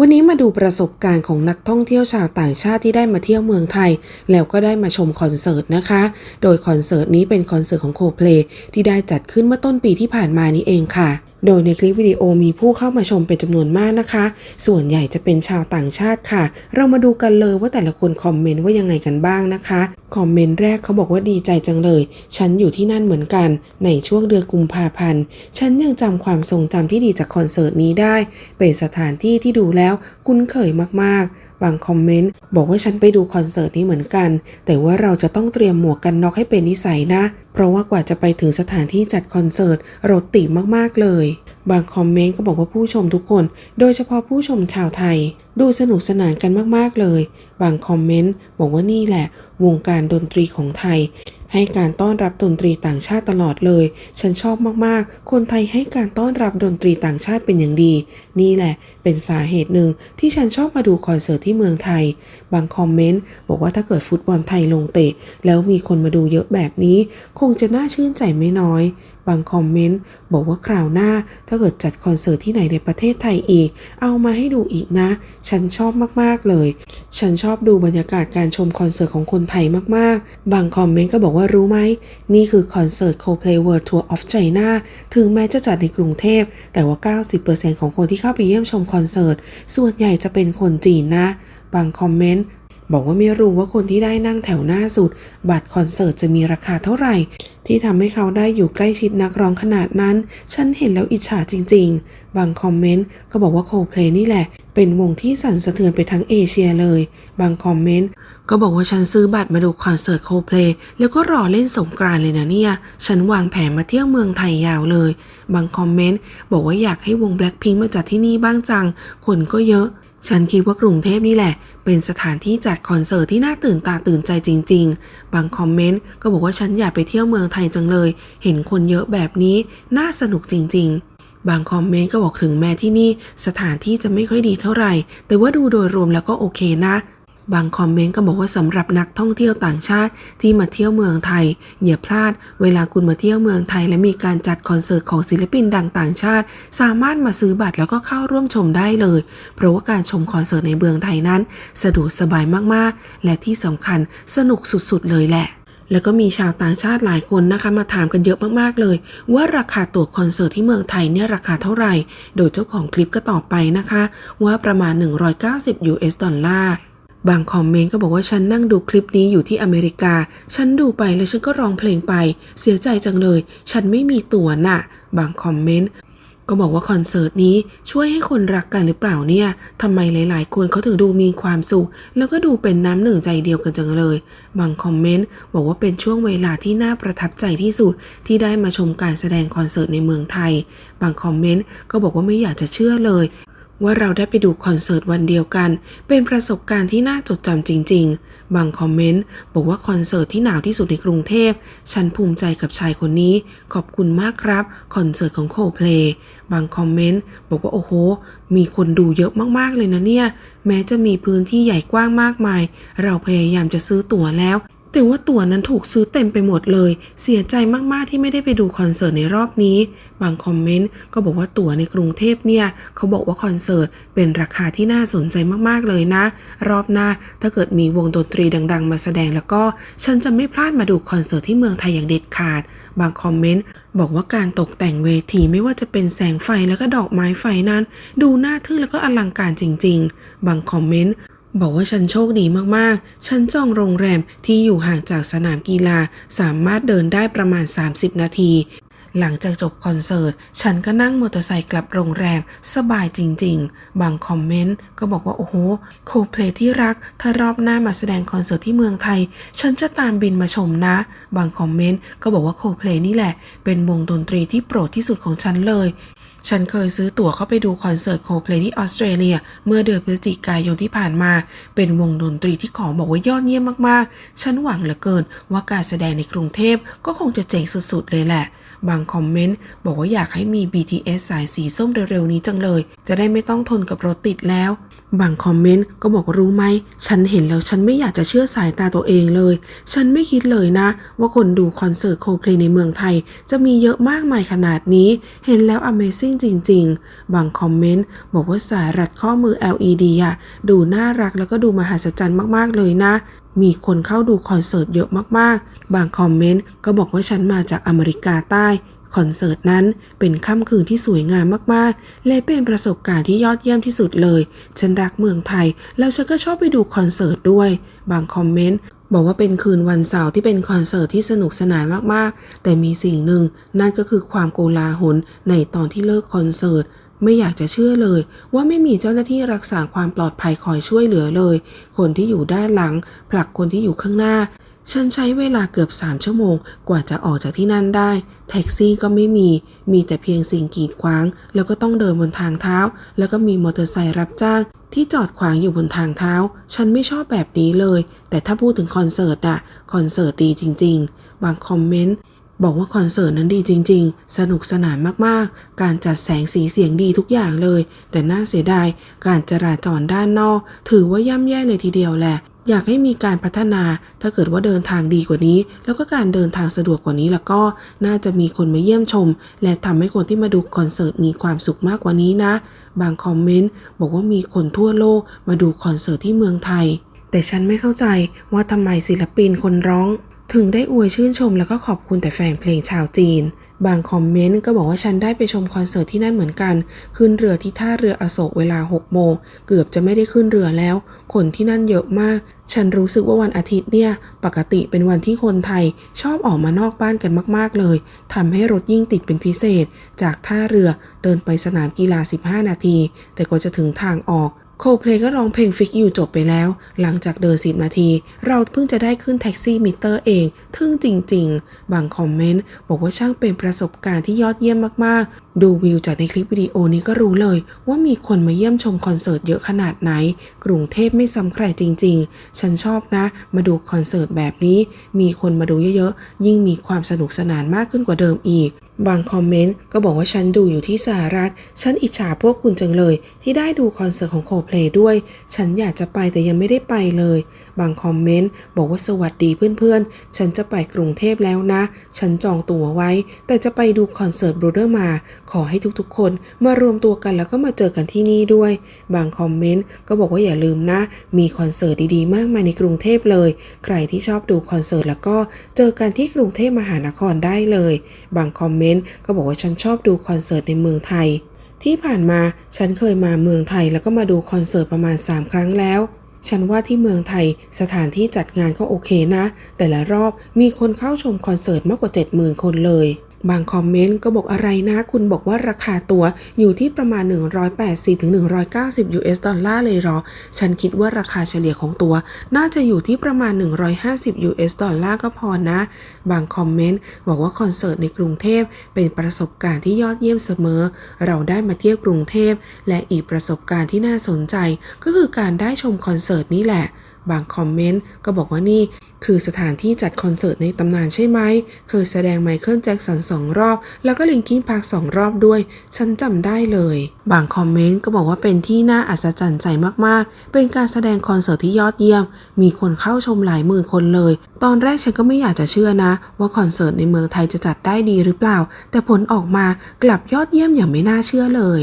วันนี้มาดูประสบการณ์ของนักท่องเที่ยวชาวต่างชาติที่ได้มาเที่ยวเมืองไทย แล้วก็ได้มาชมคอนเสิร์ตนะคะ โดยคอนเสิร์ตนี้เป็นคอนเสิร์ตของโคเพลที่ได้จัดขึ้นเมื่อต้นปีที่ผ่านมานี้เองค่ะ โดยในคลิปวิดีโอมีผู้เข้ามาชมเป็นจำนวนมากนะคะ ส่วนใหญ่จะเป็นชาวต่างชาติค่ะ เรามาดูกันเลยว่าแต่ละคนคอมเมนต์ว่ายังไงกันบ้างนะคะ คอมเมนต์แรกเขาบอกว่าดีใจจังเลย ฉันอยู่ที่นั่นเหมือนกัน ในช่วงเดือนกุมภาพันธ์ ฉันยังจำความทรงจำที่ดีจากคอนเสิร์ตนี้ได้ เป็นสถานที่ที่ดูแล้วคุ้นเคยมากๆบางคอมเมนต์บอกว่าฉันไปดูคอนเสิร์ตนี้เหมือนกัน แต่ว่าเราจะต้องเตรียมหมวกกันน็อกให้เป็นนิสัยนะ เพราะว่ากว่าจะไปถึงสถานที่จัดคอนเสิร์ตรถติดมากๆเลย บางคอมเมนต์ก็บอกว่าผู้ชมทุกคน โดยเฉพาะผู้ชมชาวไทย ดูสนุกสนานกันมากๆเลย บางคอมเมนต์บอกว่านี่แหละ วงการดนตรีของไทย ให้การต้อนรับดนตรีต่างชาติตลอดเลย ฉันชอบมากๆ คนไทยให้การต้อนรับดนตรีต่างชาติเป็นอย่างดี นี่แหละ เป็นสาเหตุหนึ่งที่ฉันชอบมาดูคอนเสิร์ตที่เมืองไทย บางคอมเมนต์บอกว่าถ้าเกิดฟุตบอลไทยลงเตะ แล้วมีคนมาดูเยอะแบบนี้ คงจะน่าชื่นใจไม่น้อย บางคอมเมนต์บอกว่าคราวหน้า ถ้าเกิดจัดคอนเสิร์ตที่ไหนในประเทศไทยอีก เอามาให้ดูอีกนะ ฉันชอบมากๆเลย ฉันชอบดูบรรยากาศการชมคอนเสิร์ตของคนไทยมากๆ บางคอมเมนต์ก็บอกว่ารู้ไหม นี่คือคอนเสิร์ต Coldplay World Tour of China ถึงแม้จะจัดในกรุงเทพ แต่ว่า 90%ของคนที่เข้าไปเยี่ยมชมคอนเสิร์ตส่วนใหญ่จะเป็นคนจีนนะ บางคอมเมนต์ บอกว่าไม่รู้ว่าคนที่ได้นั่งแถวหน้าสุด บัตรคอนเสิร์ตจะมีราคาเท่าไหร่ ที่ทำให้เขาได้อยู่ใกล้ชิดนักร้องขนาดนั้น ฉันเห็นแล้วอิจฉาจริง ๆ บางคอมเมนต์ก็บอกว่า Coldplay นี่แหละ เป็นวงที่สั่นสะเทือนไปทั้งเอเชียเลย บางคอมเมนต์ก็บอกว่าฉันซื้อบัตรมาดูคอนเสิร์ต Coldplay แล้วก็รอเล่นสงกรานเลยนะเนี่ย ฉันวางแผนมาเที่ยวเมืองไทยยาวเลย บางคอมเมนต์บอกว่าอยากให้วง Blackpink มาจัดที่นี่บ้างจัง คนก็เยอะ ฉันคิดว่ากรุงเทพนี่แหละ เป็นสถานที่จัดคอนเสิร์ตที่น่าตื่นตาตื่นใจจริง ๆ บางคอมเมนต์ก็บอกว่าฉันอยากไปเที่ยวเมืองไทยจังเลย เห็นคนเยอะแบบนี้น่าสนุกจริง ๆบางคอมเมนต์ก็บอกถึงแม้ที่นี่ สถานที่จะไม่ค่อยดีเท่าไหร่ แต่ว่าดูโดยรวมแล้วก็โอเคนะ บางคอมเมนต์ก็บอกว่าสำหรับนักท่องเที่ยวต่างชาติที่มาเที่ยวเมืองไทยอย่าพลาด เวลาคุณมาเที่ยวเมืองไทย และมีการจัดคอนเสิร์ตของศิลปินดังต่างชาติ สามารถมาซื้อบัตรแล้วก็เข้าร่วมชมได้เลย เพราะว่าการชมคอนเสิร์ตในเมืองไทยนั้น สะดวกสบายมากๆ และที่สำคัญสนุกสุดๆ เลยแหละแล้วก็มีชาวต่างชาติหลายคนนะคะมาถามกันเยอะมากๆเลย ว่าราคาตั๋วคอนเสิร์ตที่เมืองไทยเนี่ยราคาเท่าไหร่ โดยเจ้าของคลิปก็ตอบไปนะคะ ว่าประมาณ 190 US ดอลลาร์ บางคอมเมนต์ก็บอกว่าฉันนั่งดูคลิปนี้อยู่ที่อเมริกา ฉันดูไปแล้วฉันก็ร้องเพลงไป เสียใจจังเลย ฉันไม่มีตั๋วน่ะ บางคอมเมนต์ก็บอกว่าคอนเสิร์ตนี้ช่วยให้คนรักกันหรือเปล่าเนี่ยทำไมหลาย ๆ คนเขาถึงดูมีความสุข แล้วก็ดูเป็นน้ำหนึ่งใจเดียวกันจังเลย บางคอมเมนต์บอกว่าเป็นช่วงเวลาที่น่าประทับใจที่สุด ที่ได้มาชมการแสดงคอนเสิร์ตในเมืองไทย บางคอมเมนต์ก็บอกว่าไม่อยากจะเชื่อเลย ว่าเราได้ไปดูคอนเสิร์ตวันเดียวกัน เป็นประสบการณ์ที่น่าจดจำจริง ๆ บางคอมเมนต์บอกว่าคอนเสิร์ตที่หนาวที่สุดในกรุงเทพ ฉันภูมิใจกับชายคนนี้ ขอบคุณมากครับคอนเสิร์ตของโคเพลบางคอมเมนต์บอกว่าโอ้โห มีคนดูเยอะมากๆเลยนะเนี่ย แม้จะมีพื้นที่ใหญ่กว้างมากมาย เราพยายามจะซื้อตั๋วแล้ว แต่ว่าตั๋วนั้นถูกซื้อเต็มไปหมดเลย เสียใจมากๆที่ไม่ได้ไปดูคอนเสิร์ตในรอบนี้ บางคอมเมนต์ก็บอกว่าตั๋วในกรุงเทพเนี่ยเขาบอกว่าคอนเสิร์ตเป็นราคาที่น่าสนใจมากๆเลยนะ รอบหน้าถ้าเกิดมีวงดนตรีดัง ๆ มาแสดงแล้วก็ฉันจะไม่พลาดมาดูคอนเสิร์ตที่เมืองไทยอย่างเด็ดขาด บางคอมเมนต์บอกว่าการตกแต่งเวทีไม่ว่าจะเป็นแสงไฟแล้วก็ดอกไม้ไฟนั้น ดูน่าทึ่งแล้วก็อลังการจริง ๆ บางคอมเมนต์ บอกว่าฉันโชคดีมากๆ ฉันจองโรงแรมที่อยู่ห่างจากสนามกีฬาสามารถเดินได้ประมาณ 30 นาที หลังจากจบคอนเสิร์ต ฉันก็นั่งมอเตอร์ไซค์กลับโรงแรมสบายจริงๆ บางคอมเมนต์ก็บอกว่า โอ้โห โคเพลที่รัก ถ้ารอบหน้ามาแสดงคอนเสิร์ตที่เมืองไทย ฉันจะตามบินมาชมนะ บางคอมเมนต์ก็บอกว่าโคเพลนี่แหละ เป็นวงดนตรีที่โปรดที่สุดของฉันเลย ฉันเคยซื้อตั๋วเข้าไปดูคอนเสิร์ตโคเพลที่ออสเตรเลีย เมื่อเดือนพฤศจิกายนที่ผ่านมา เป็นวงดนตรีที่ขอบอกว่ายอดเยี่ยมมากๆ ฉันหวังเหลือเกินว่าการแสดงในกรุงเทพก็คงจะเจ๋งสุดๆ เลยแหละ บางคอมเมนต์บอกว่าอยากให้มี BTS สายสีส้มเร็วๆนี้จังเลย จะได้ไม่ต้องทนกับรถติดแล้วบางคอมเมนต์ก็บอกว่ารู้ไหม ฉันเห็นแล้วฉันไม่อยากจะเชื่อสายตาตัวเองเลย ฉันไม่คิดเลยนะ ว่าคนดูคอนเสิร์ตโคเพลในเมืองไทย จะมีเยอะมากมายขนาดนี้ เห็นแล้ว Amazing จริง ๆ บางคอมเมนต์บอกว่าสายรัดข้อมือ LED อะดูน่ารักแล้วก็ดูมหัศจรรย์มากๆเลยนะ มีคนเข้าดูคอนเสิร์ตเยอะมากๆ บางคอมเมนต์ก็บอกว่าฉันมาจากอเมริกาใต้คอนเสิร์ตนั้นเป็นค่ำคืนที่สวยงามมากๆ และเป็นประสบการณ์ที่ยอดเยี่ยมที่สุดเลย ฉันรักเมืองไทย แล้วฉันก็ชอบไปดูคอนเสิร์ตด้วย บางคอมเมนต์ บอกว่าเป็นคืนวันเสาร์ที่เป็นคอนเสิร์ตที่สนุกสนานมากๆ แต่มีสิ่งหนึ่งนั่นก็คือความโกลาหลในตอนที่เลิกคอนเสิร์ตไม่อยากจะเชื่อเลย ว่าไม่มีเจ้าหน้าที่รักษาความปลอดภัยคอยช่วยเหลือเลย คนที่อยู่ด้านหลังผลักคนที่อยู่ข้างหน้า ฉันใช้เวลาเกือบ3ชั่วโมงกว่าจะออกจากที่นั่นได้ แท็กซี่ก็ไม่มี มีแต่เพียงสิ่งกีดขวาง แล้วก็ต้องเดินบนทางเท้า แล้วก็มีมอเตอร์ไซค์รับจ้าง ที่จอดขวางอยู่บนทางเท้า ฉันไม่ชอบแบบนี้เลย แต่ถ้าพูดถึงคอนเสิร์ตอะคอนเสิร์ตดีจริง ๆ บางคอมเมนต์บอกว่าคอนเสิร์ตนั้นดีจริง ๆ สนุกสนานมากๆ การจัดแสงสีเสียงดีทุกอย่างเลย แต่น่าเสียดาย การจราจรด้านนอก ถือว่าย่ำแย่เลยทีเดียวแหละ อยากให้มีการพัฒนา ถ้าเกิดว่าเดินทางดีกว่านี้ แล้วก็การเดินทางสะดวกกว่านี้แล้วก็น่าจะมีคนมาเยี่ยมชม และทำให้คนที่มาดูคอนเสิร์ตมีความสุขมากกว่านี้นะ บางคอมเมนต์บอกว่ามีคนทั่วโลกมาดูคอนเสิร์ตที่เมืองไทย แต่ฉันไม่เข้าใจว่าทำไมศิลปินคนร้อง ถึงได้อวยชื่นชมแล้วก็ขอบคุณแต่แฟนเพลงชาวจีน บางคอมเมนต์ก็บอกว่าฉันได้ไปชมคอนเสิร์ตที่นั่นเหมือนกัน ขึ้นเรือที่ท่าเรืออโศกเวลา 6 โมง เกือบจะไม่ได้ขึ้นเรือแล้ว คนที่นั่นเยอะมาก ฉันรู้สึกว่าวันอาทิตย์เนี่ย ปกติเป็นวันที่คนไทยชอบออกมานอกบ้านกันมาก ๆ เลยทำให้รถยิ่งติดเป็นพิเศษ จากท่าเรือเดินไปสนามกีฬา 15 นาที แต่ก็จะถึงทางออก โคเพลก็ร้องเพลงฟิกอยู่จบไปแล้ว หลังจากเดินสิบนาที เราเพิ่งจะได้ขึ้นแท็กซี่มิเตอร์เอง ทึ่งจริง ๆ บางคอมเมนต์ บอกว่าช่างเป็นประสบการณ์ที่ยอดเยี่ยมมาก ๆ ดูวิวจากในคลิปวิดีโอนี้ก็รู้เลย ว่ามีคนมาเยี่ยมชมคอนเสิร์ตเยอะขนาดไหน กรุงเทพไม่ซ้ำใครจริง ๆ ฉันชอบนะ มาดูคอนเสิร์ตแบบนี้ มีคนมาดูเยอะ ๆ ยิ่งมีความสนุกสนานมากขึ้นกว่าเดิมอีก บางคอมเมนต์ก็บอกว่าฉันดูอยู่ที่สหรัฐ ฉันอิจฉาพวกคุณจังเลย ที่ได้ดูคอนเสิร์ตของโคเพลด้วย ฉันอยากจะไปแต่ยังไม่ได้ไปเลย บางคอมเมนต์บอกว่าสวัสดีเพื่อนๆ ฉันจะไปกรุงเทพแล้วนะ ฉันจองตั๋วไว้ แต่จะไปดูคอนเสิร์ตบรูเดอร์มา ขอให้ทุกๆ คนมารวมตัวกันแล้วก็มาเจอกันที่นี่ด้วย บางคอมเมนต์ก็บอกว่าอย่าลืมนะ มีคอนเสิร์ตดีๆ มากมายในกรุงเทพเลย ใครที่ชอบดูคอนเสิร์ตแล้วก็เจอกันที่กรุงเทพมหานครได้เลย บางคอมเมนต์ก็บอกว่าฉันชอบดูคอนเสิร์ตในเมืองไทย ที่ผ่านมาฉันเคยมาเมืองไทยแล้วก็มาดูคอนเสิร์ตประมาณ 3 ครั้งแล้ว ฉันว่าที่เมืองไทยสถานที่จัดงานก็โอเคนะ แต่ละรอบมีคนเข้าชมคอนเสิร์ตมากกว่า 70,000 คนเลย บางคอมเมนต์ก็บอกอะไรนะ คุณบอกว่าราคาตัวอยู่ที่ประมาณ 180-190 US ดอลลาร์เลยเหรอ ฉันคิดว่าราคาเฉลี่ยของตัว น่าจะอยู่ที่ประมาณ 150 US ดอลลาร์ก็พอนะ บางคอมเมนต์บอกว่าคอนเสิร์ตในกรุงเทพเป็นประสบการณ์ที่ยอดเยี่ยมเสมอ เราได้มาเที่ยวกรุงเทพและอีกประสบการณ์ที่น่าสนใจ ก็คือการได้ชมคอนเสิร์ตนี่แหละ บางคอมเมนต์ก็บอกว่านี่คือสถานที่จัดคอนเสิร์ตในตำนานใช่ไหม เคยแสดงไมเคิลแจ็คสันสองรอบ แล้วก็ลิงคินพาร์คสองรอบด้วย ฉันจำได้เลย บางคอมเมนต์ก็บอกว่าเป็นที่น่าอัศจรรย์ใจมากๆ เป็นการแสดงคอนเสิร์ตที่ยอดเยี่ยม มีคนเข้าชมหลายหมื่นคนเลย ตอนแรกฉันก็ไม่อยากจะเชื่อนะ ว่าคอนเสิร์ตในเมืองไทยจะจัดได้ดีหรือเปล่า แต่ผลออกมากลับยอดเยี่ยมอย่างไม่น่าเชื่อเลย